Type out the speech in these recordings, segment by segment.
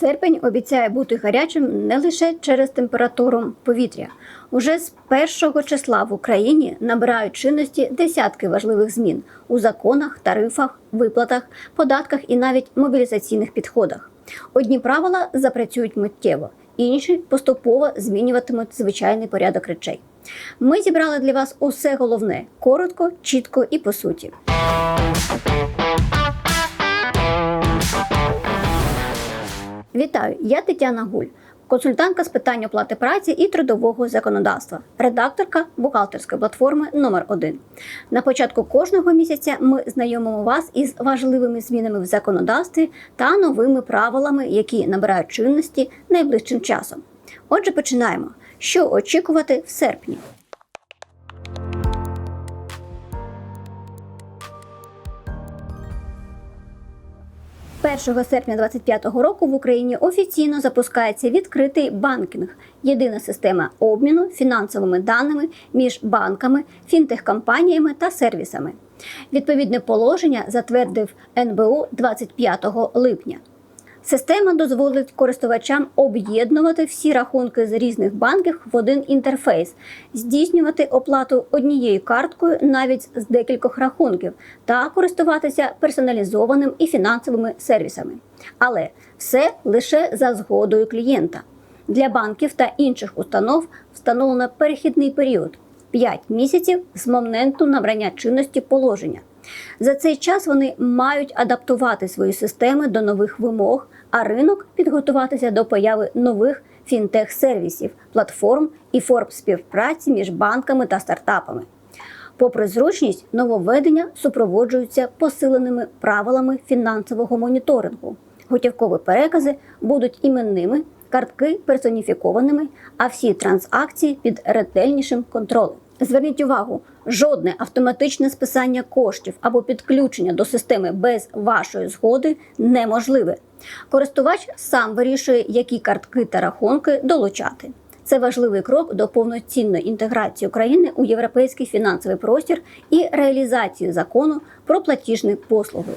Серпень обіцяє бути гарячим не лише через температуру повітря. Уже з першого числа в Україні набирають чинності десятки важливих змін у законах, тарифах, виплатах, податках і навіть мобілізаційних підходах. Одні правила запрацюють миттєво, інші поступово змінюватимуть звичайний порядок речей. Ми зібрали для вас усе головне коротко, чітко і по суті. Вітаю, я Тетяна Гуль, консультантка з питань оплати праці і трудового законодавства, редакторка бухгалтерської платформи номер 1 На початку кожного місяця ми знайомимо вас із важливими змінами в законодавстві та новими правилами, які набирають чинності найближчим часом. Отже, починаємо. Що очікувати в серпні? 1 серпня 2025 року в Україні офіційно запускається відкритий банкінг єдина система обміну фінансовими даними між банками, фінтех-компаніями та сервісами. Відповідне положення затвердив НБУ 25 липня. Система дозволить користувачам об'єднувати всі рахунки з різних банків в один інтерфейс, здійснювати оплату однією карткою навіть з декількох рахунків та користуватися персоналізованим і фінансовими сервісами. Але все лише за згодою клієнта. Для банків та інших установ встановлено перехідний період 5 місяців з моменту набрання чинності положення. За цей час вони мають адаптувати свої системи до нових вимог, а ринок підготуватися до появи нових фінтех-сервісів, платформ і форм співпраці між банками та стартапами. Попри зручність, нововведення супроводжуються посиленими правилами фінансового моніторингу. Готівкові перекази будуть іменними, картки персоніфікованими, а всі транзакції під ретельнішим контролем. Зверніть увагу, жодне автоматичне списання коштів або підключення до системи без вашої згоди неможливе. Користувач сам вирішує, які картки та рахунки долучати. Це важливий крок до повноцінної інтеграції України у європейський фінансовий простір і реалізацію закону про платіжні послуги.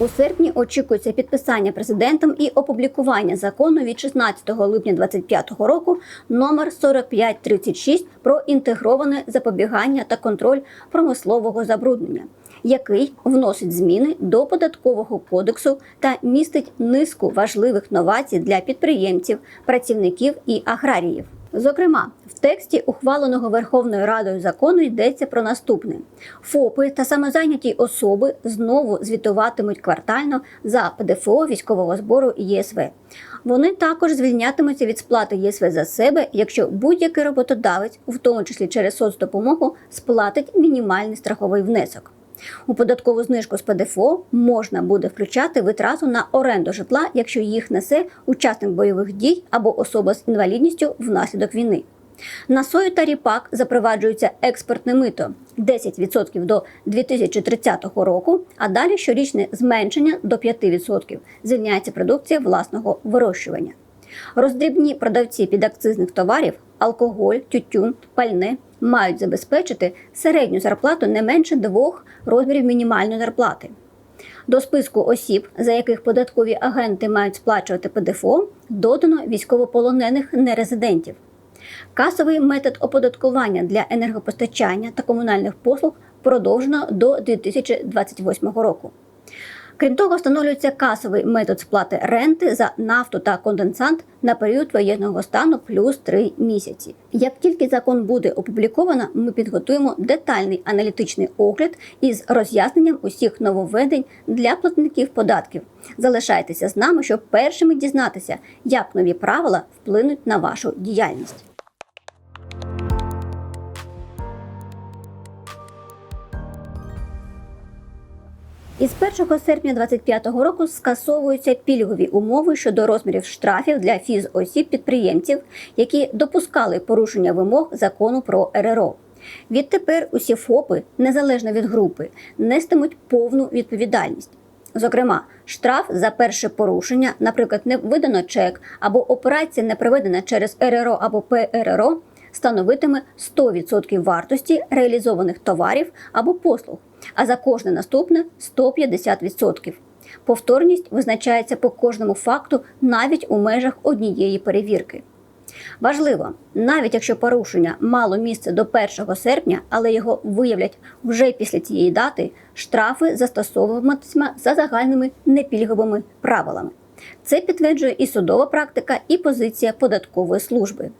У серпні очікується підписання президентом і опублікування закону від 16 липня 2025 року номер 4536 про інтегроване запобігання та контроль промислового забруднення, який вносить зміни до податкового кодексу та містить низку важливих новацій для підприємців, працівників і аграріїв. Зокрема, в тексті ухваленого Верховною Радою закону йдеться про наступне: ФОПи та самозайняті особи знову звітуватимуть квартально за ПДФО військового збору ЄСВ. Вони також звільнятимуться від сплати ЄСВ за себе, якщо будь-який роботодавець, в тому числі через соцдопомогу, сплатить мінімальний страховий внесок. У податкову знижку з ПДФО можна буде включати витрату на оренду житла, якщо їх несе учасник бойових дій або особа з інвалідністю внаслідок війни. На сою та ріпак запроваджується експортне мито 10% до 2030 року, а далі щорічне зменшення до 5%. Звільняється продукція власного вирощування. Роздрібні продавці підакцизних товарів, алкоголь, тютюн, пальне мають забезпечити середню зарплату не менше двох розмірів мінімальної зарплати. До списку осіб, за яких податкові агенти мають сплачувати ПДФО, додано військовополонених нерезидентів. Касовий метод оподаткування для енергопостачання та комунальних послуг продовжено до 2028 року. Крім того, встановлюється касовий метод сплати ренти за нафту та конденсант на період воєнного стану плюс 3 місяці. Як тільки закон буде опубліковано, ми підготуємо детальний аналітичний огляд із роз'ясненням усіх нововведень для платників податків. Залишайтеся з нами, щоб першими дізнатися, як нові правила вплинуть на вашу діяльність. Із 1 серпня 2025 року скасовуються пільгові умови щодо розмірів штрафів для фізосіб підприємців, які допускали порушення вимог закону про РРО. Відтепер усі ФОПи, незалежно від групи, нестимуть повну відповідальність. Зокрема, штраф за перше порушення, наприклад, не видано чек або операція не проведена через РРО або ПРРО, становитиме 100% вартості реалізованих товарів або послуг, а за кожне наступне 150%. Повторність визначається по кожному факту навіть у межах однієї перевірки. Важливо, навіть якщо порушення мало місце до 1 серпня, але його виявлять вже після цієї дати, штрафи застосовуватимуться за загальними непільговими правилами. Це підтверджує і судова практика, і позиція податкової служби.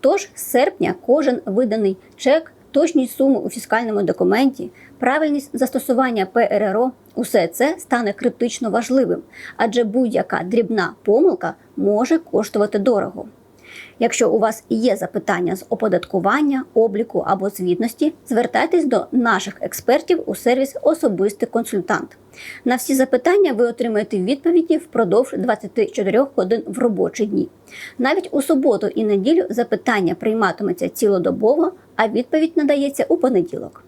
Тож з серпня кожен виданий чек, точність суми у фіскальному документі, правильність застосування ПРРО усе це стане критично важливим, адже будь-яка дрібна помилка може коштувати дорого. Якщо у вас є запитання з оподаткування, обліку або звітності, звертайтесь до наших експертів у сервіс Особистий консультант. На всі запитання ви отримаєте відповіді впродовж 24 годин в робочі дні. Навіть у суботу і неділю запитання прийматиметься цілодобово, а відповідь надається у понеділок.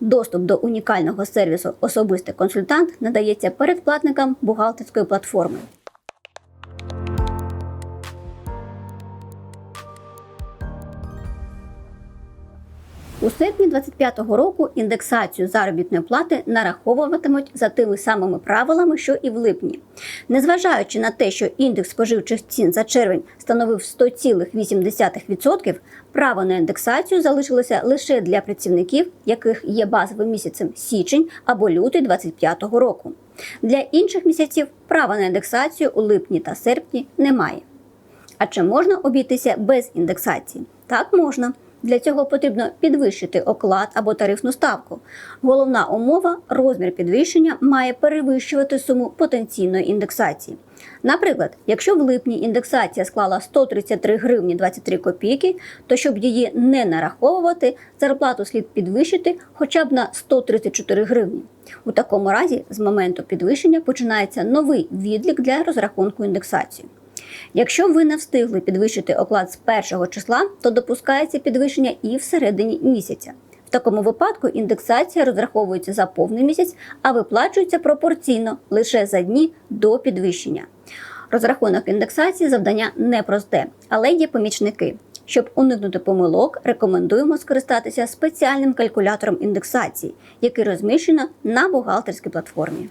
Доступ до унікального сервісу Особистий консультант надається передплатникам бухгалтерської платформи. У серпні 2025 року індексацію заробітної плати нараховуватимуть за тими самими правилами, що і в липні. Незважаючи на те, що індекс споживчих цін за червень становив 100,8%, право на індексацію залишилося лише для працівників, яких є базовим місяцем січень або лютий 2025 року. Для інших місяців права на індексацію у липні та серпні немає. А чи можна обійтися без індексації? Так можна. Для цього потрібно підвищити оклад або тарифну ставку. Головна умова розмір підвищення має перевищувати суму потенційної індексації. Наприклад, якщо в липні індексація склала 133 гривні 23 копійки, то щоб її не нараховувати, зарплату слід підвищити хоча б на 134 гривні. У такому разі з моменту підвищення починається новий відлік для розрахунку індексації. Якщо ви не встигли підвищити оклад з першого числа, то допускається підвищення і всередині місяця. В такому випадку індексація розраховується за повний місяць, а виплачується пропорційно лише за дні до підвищення. Розрахунок індексації завдання непросте, але є помічники. Щоб уникнути помилок, рекомендуємо скористатися спеціальним калькулятором індексації, який розміщено на бухгалтерській платформі.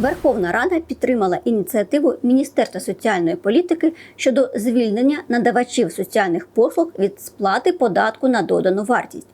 Верховна Рада підтримала ініціативу Міністерства соціальної політики щодо звільнення надавачів соціальних послуг від сплати податку на додану вартість.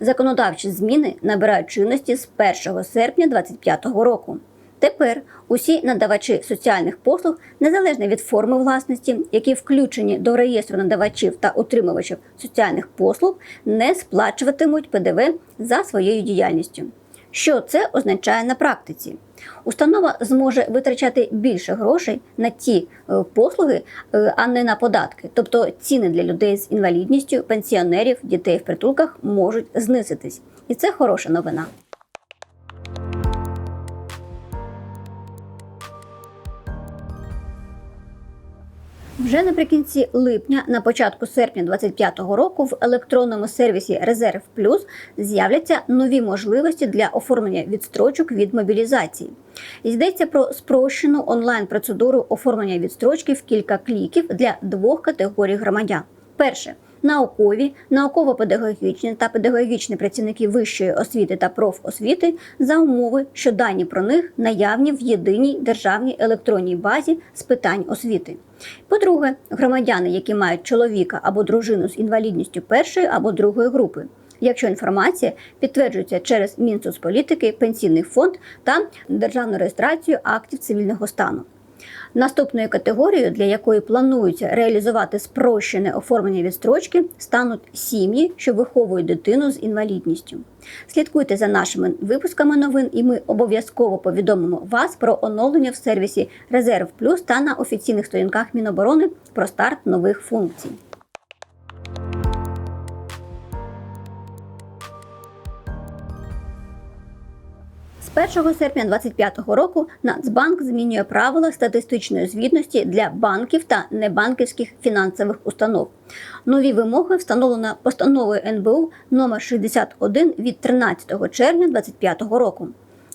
Законодавчі зміни набирають чинності з 1 серпня 2025 року. Тепер усі надавачі соціальних послуг, незалежно від форми власності, які включені до реєстру надавачів та утримувачів соціальних послуг, не сплачуватимуть ПДВ за своєю діяльністю. Що це означає на практиці? Установа зможе витрачати більше грошей на ті е, послуги, е, а не на податки. Тобто ціни для людей з інвалідністю, пенсіонерів, дітей в притулках можуть знизитись, і це хороша новина. Вже наприкінці липня, на початку серпня 2025 року, в електронному сервісі Резерв Плюс з'являться нові можливості для оформлення відстрочок від мобілізації. Йдеться про спрощену онлайн-процедуру оформлення відстрочки в кілька кліків для двох категорій громадян. Перше наукові, науково-педагогічні та педагогічні працівники вищої освіти та профосвіти за умови, що дані про них наявні в єдиній державній електронній базі з питань освіти. По-друге, громадяни, які мають чоловіка або дружину з інвалідністю першої або другої групи. Якщо інформація підтверджується через Мінсоцполітики, пенсійний фонд та державну реєстрацію актів цивільного стану. Наступною категорією, для якої планується реалізувати спрощене оформлення відстрочки, стануть сім'ї, що виховують дитину з інвалідністю. Слідкуйте за нашими випусками новин, і ми обов'язково повідомимо вас про оновлення в сервісі Резерв Плюс та на офіційних сторінках Міноборони про старт нових функцій. 1 серпня 2025 року Нацбанк змінює правила статистичної звітності для банків та небанківських фінансових установ. Нові вимоги встановлено постановою НБУ номер 61 від 13 червня 2025 року.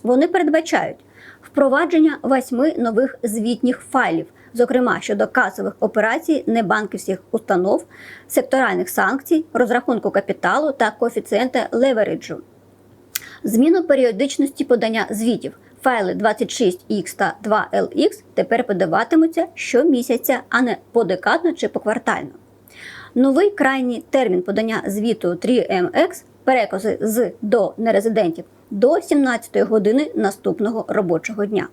Вони передбачають впровадження восьми нових звітніх файлів, зокрема щодо касових операцій небанківських установ, секторальних санкцій, розрахунку капіталу та коефіцієнта левериджу. Зміну періодичності подання звітів. Файли 26X та 2LX тепер подаватимуться щомісяця, а не подекадно чи поквартально. Новий крайній термін подання звіту 3MX перекази з до нерезидентів до 17 години наступного робочого дня.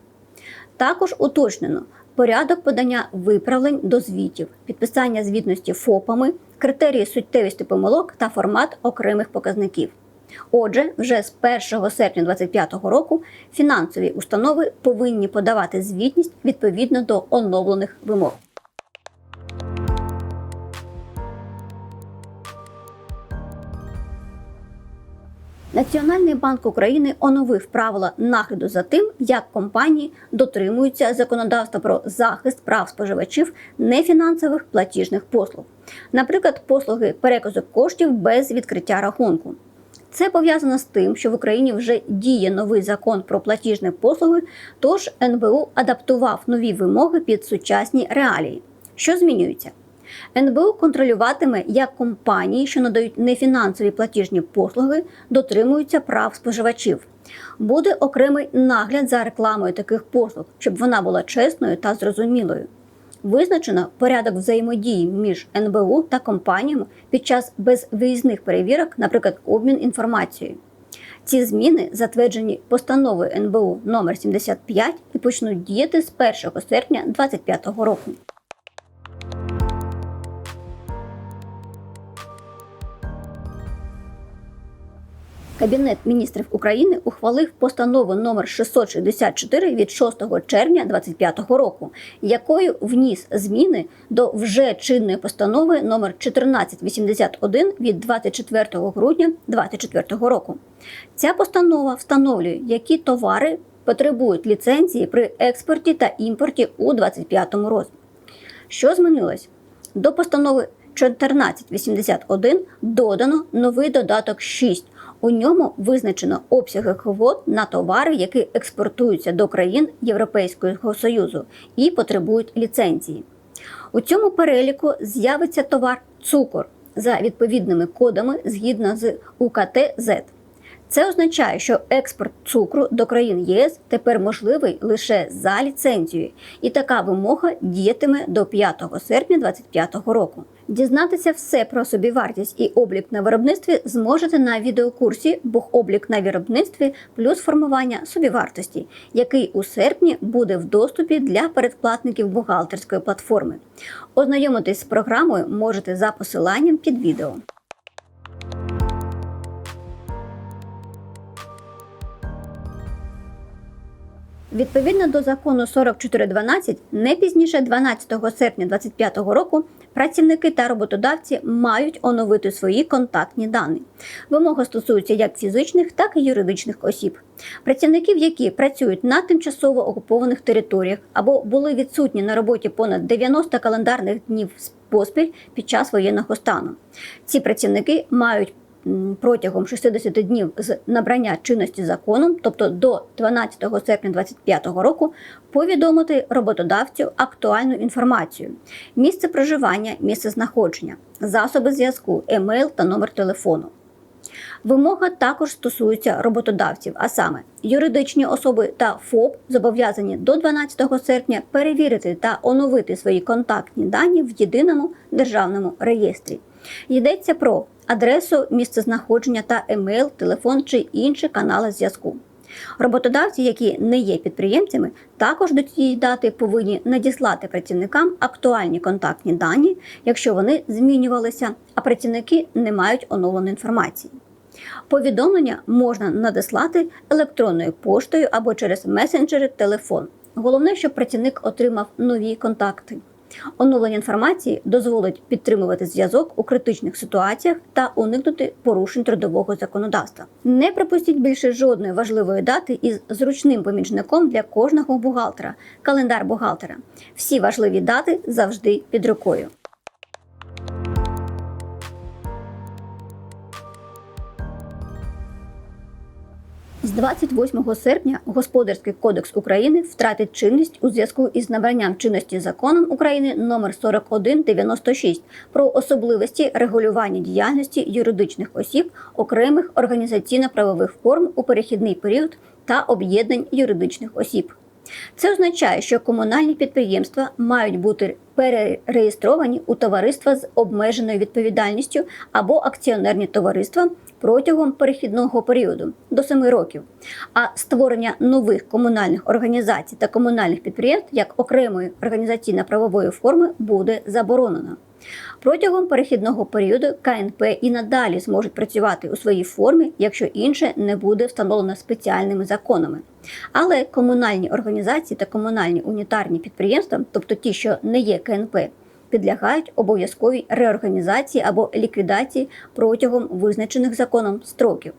Також уточнено порядок подання виправлень до звітів, підписання звітності ФОПами, критерії суттєвості помилок та формат окремих показників. Отже, вже з 1 серпня 2025 року фінансові установи повинні подавати звітність відповідно до оновлених вимог. Національний банк України оновив правила нагляду за тим, як компанії дотримуються законодавства про захист прав споживачів нефінансових платіжних послуг, наприклад, послуги переказу коштів без відкриття рахунку. Це пов'язано з тим, що в Україні вже діє новий закон про платіжні послуги, тож НБУ адаптував нові вимоги під сучасні реалії. Що змінюється? НБУ контролюватиме, як компанії, що надають нефінансові платіжні послуги, дотримуються прав споживачів. Буде окремий нагляд за рекламою таких послуг, щоб вона була чесною та зрозумілою. Визначено порядок взаємодії між НБУ та компаніями під час безвиїзних перевірок, наприклад, обмін інформацією. Ці зміни затверджені постановою НБУ номер 75 і почнуть діяти з 1 серпня 2025 року. Кабінет міністрів України ухвалив постанову номер 664 від 6 червня 2025 року, якою вніс зміни до вже чинної постанови номер 1481 від 24 грудня 2024 року. Ця постанова встановлює, які товари потребують ліцензії при експорті та імпорті у 2025 році. Що змінилось? До постанови 1481 додано новий додаток 6. У ньому визначено обсяги квот на товари, які експортуються до країн Європейського Союзу і потребують ліцензії. У цьому переліку з'явиться товар цукор за відповідними кодами згідно з УКТ-З. Це означає, що експорт цукру до країн ЄС тепер можливий лише за ліцензією, і така вимога діятиме до 5 серпня 2025 року. Дізнатися все про собівартість і облік на виробництві зможете на відеокурсі Бухоблік на виробництві плюс формування собівартості, який у серпні буде в доступі для передплатників бухгалтерської платформи. Ознайомитись з програмою можете за посиланням під відео. Відповідно до закону 4412, не пізніше 12 серпня 2025 року працівники та роботодавці мають оновити свої контактні дані. Вимога стосується як фізичних, так і юридичних осіб. Працівників, які працюють на тимчасово окупованих територіях або були відсутні на роботі понад 90 календарних днів поспіль під час воєнного стану. Ці працівники мають протягом 60 днів з набрання чинності законом, тобто до 12 серпня 2025 року, повідомити роботодавцю актуальну інформацію: місце проживання, місце знаходження, засоби зв'язку, емейл та номер телефону. Вимога також стосується роботодавців, а саме юридичні особи та ФОП зобов'язані до 12 серпня перевірити та оновити свої контактні дані в єдиному державному реєстрі. Йдеться про адресу, місцезнаходження та емейл, телефон чи інші канали зв'язку. Роботодавці, які не є підприємцями, також до цієї дати повинні надіслати працівникам актуальні контактні дані, якщо вони змінювалися, а працівники не мають оновленої інформації. Повідомлення можна надіслати електронною поштою або через месенджери телефон. Головне, щоб працівник отримав нові контакти. Оновлення інформації дозволить підтримувати зв'язок у критичних ситуаціях та уникнути порушень трудового законодавства. Не пропустіть більше жодної важливої дати із зручним помічником для кожного бухгалтера календар бухгалтера. Всі важливі дати завжди під рукою. З 28 серпня Господарський кодекс України втратить чинність у зв'язку із набранням чинності законом України номер 4196 про особливості регулювання діяльності юридичних осіб окремих організаційно-правових форм у перехідний період та об'єднань юридичних осіб. Це означає, що комунальні підприємства мають бути перереєстровані у товариства з обмеженою відповідальністю або акціонерні товариства протягом перехідного періоду до 7 років. А створення нових комунальних організацій та комунальних підприємств як окремої організаційно-правової форми буде заборонено. Протягом перехідного періоду КНП і надалі зможуть працювати у своїй формі, якщо інше не буде встановлено спеціальними законами. Але комунальні організації та комунальні унітарні підприємства, тобто ті, що не є КНП, підлягають обов'язковій реорганізації або ліквідації протягом визначених законом строків.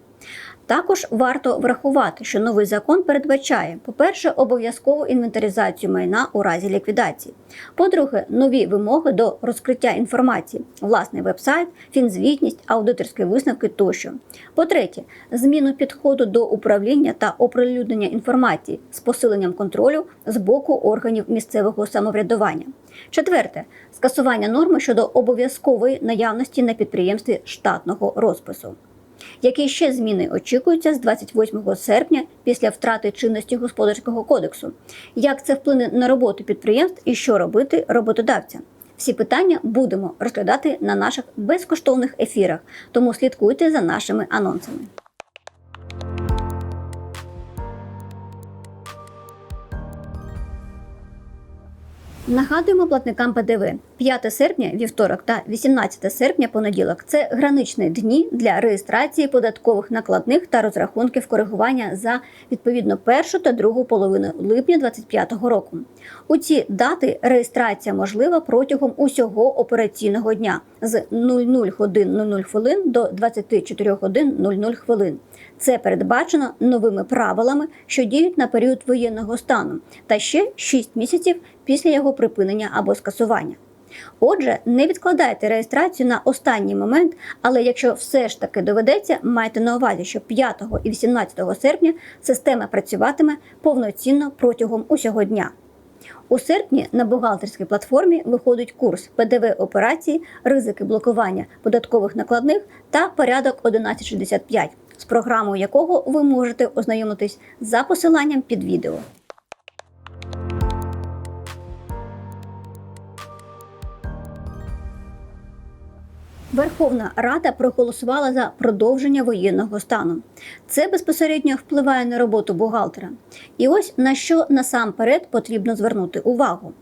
Також варто врахувати, що новий закон передбачає, по-перше, обов'язкову інвентаризацію майна у разі ліквідації. По-друге, нові вимоги до розкриття інформації, власний вебсайт, фінзвітність, аудиторські висновки тощо. По-третє, зміну підходу до управління та оприлюднення інформації з посиленням контролю з боку органів місцевого самоврядування. Четверте скасування норми щодо обов'язкової наявності на підприємстві штатного розпису. Які ще зміни очікуються з 28 серпня після втрати чинності господарського кодексу? Як це вплине на роботу підприємств і що робити роботодавцям? Всі питання будемо розглядати на наших безкоштовних ефірах, тому слідкуйте за нашими анонсами. Нагадуємо платникам ПДВ 5 серпня, вівторок та 18 серпня, понеділок це граничні дні для реєстрації податкових накладних та розрахунків коригування за відповідно першу та другу половину липня 2025 року. У ці дати реєстрація можлива протягом усього операційного дня з 00 годин 00 хвилин до 24 годин 00 хвилин. Це передбачено новими правилами, що діють на період воєнного стану, та ще 6 місяців після його припинення або скасування. Отже, не відкладайте реєстрацію на останній момент, але якщо все ж таки доведеться, майте на увазі, що 5 і 18 серпня система працюватиме повноцінно протягом усього дня. У серпні на бухгалтерській платформі виходить курс ПДВ операції, ризики блокування податкових накладних та порядок 1165, з програмою якого ви можете ознайомитись за посиланням під відео. Верховна Рада проголосувала за продовження воєнного стану. Це безпосередньо впливає на роботу бухгалтера. І ось на що насамперед потрібно звернути увагу.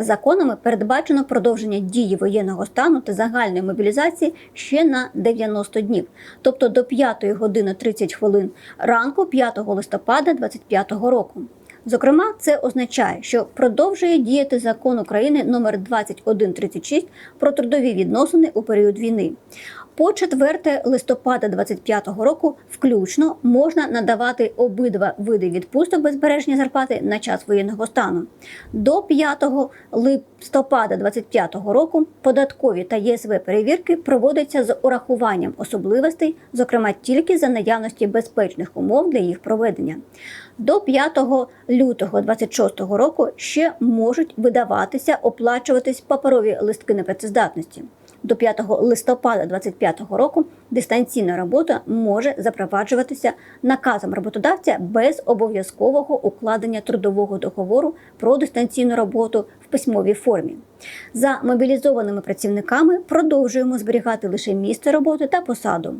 Законами передбачено продовження дії воєнного стану та загальної мобілізації ще на 90 днів, тобто до 5 години 30 хвилин ранку 5 листопада 2025 року. Зокрема, це означає, що продовжує діяти закон України номер 2136 про трудові відносини у період війни. По 4 листопада 2025 року включно можна надавати обидва види відпусток без збереження зарплати на час воєнного стану. До 5 листопада 2025 року податкові та ЄСВ перевірки проводяться з урахуванням особливостей, зокрема тільки за наявності безпечних умов для їх проведення. До 5 лютого 2026 року ще можуть видаватися, оплачуватись паперові листки непрацездатності. До 5 листопада 2025 року дистанційна робота може запроваджуватися наказом роботодавця без обов'язкового укладення трудового договору про дистанційну роботу в письмовій формі. За мобілізованими працівниками продовжуємо зберігати лише місце роботи та посаду.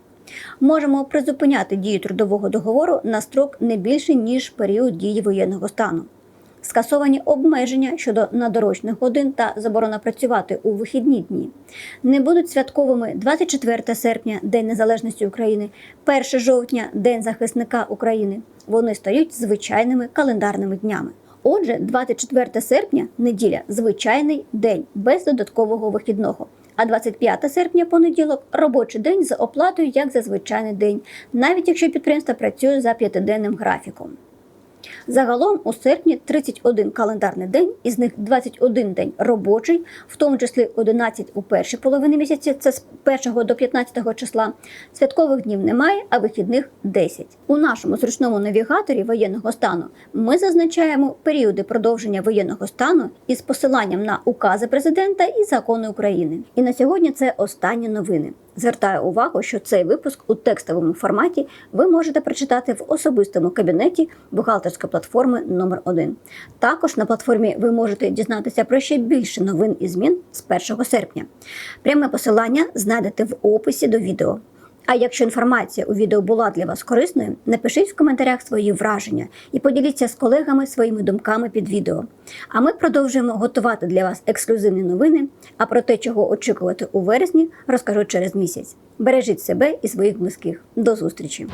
Можемо призупиняти дію трудового договору на строк не більше ніж період дії воєнного стану. Скасовані обмеження щодо надорочних годин та заборона працювати у вихідні дні не будуть святковими 24 серпня, День Незалежності України, 1 жовтня, День захисника України. Вони стають звичайними календарними днями. Отже, 24 серпня неділя звичайний день без додаткового вихідного. А 25 серпня понеділок робочий день з оплатою як за звичайний день, навіть якщо підприємство працює за п'ятиденним графіком. Загалом у серпні 31 календарний день, із них 21 день робочий, в тому числі 11 у першій половині місяця, це з 1 до 15 числа. Святкових днів немає, а вихідних 10. У нашому зручному навігаторі воєнного стану ми зазначаємо періоди продовження воєнного стану із посиланням на укази президента і закони України. І на сьогодні це останні новини. Звертаю увагу, що цей випуск у текстовому форматі ви можете прочитати в особистому кабінеті бухгалтерської платформи номер 1 Також на платформі ви можете дізнатися про ще більше новин і змін з 1 серпня. Пряме посилання знайдете в описі до відео. А якщо інформація у відео була для вас корисною, напишіть в коментарях свої враження і поділіться з колегами своїми думками під відео. А ми продовжуємо готувати для вас ексклюзивні новини. А про те, чого очікувати у вересні, розкажу через місяць. Бережіть себе і своїх близьких. До зустрічі!